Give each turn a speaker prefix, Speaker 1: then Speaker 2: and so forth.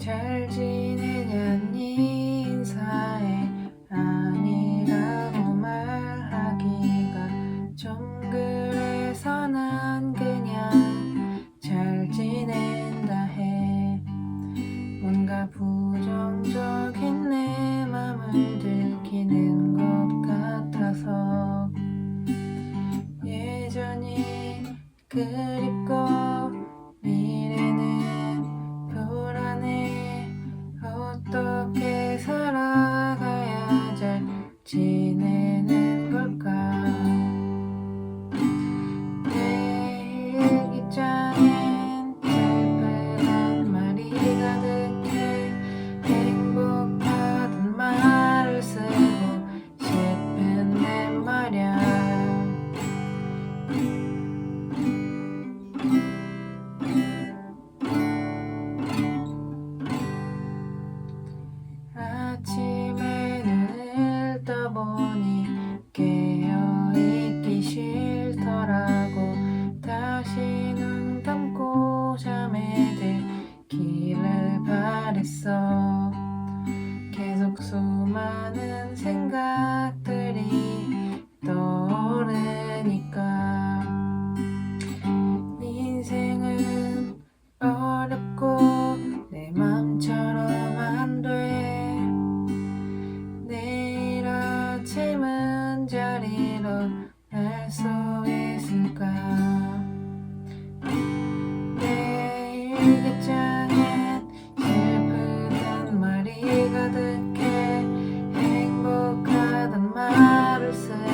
Speaker 1: 잘 지내냐니 인사해 아니라고 말하기가 좀 그래서 난 그냥 잘 지낸다 해. 뭔가 부정적인 내 맘을 들키는 것 같아서 예전이 그립고 지내는 바랬어. 계속 수많은 생각들이 떠오르니까. 인생은 어렵고 내 맘처럼 안돼. 내일 아침은 잘 일어날 수 있을 말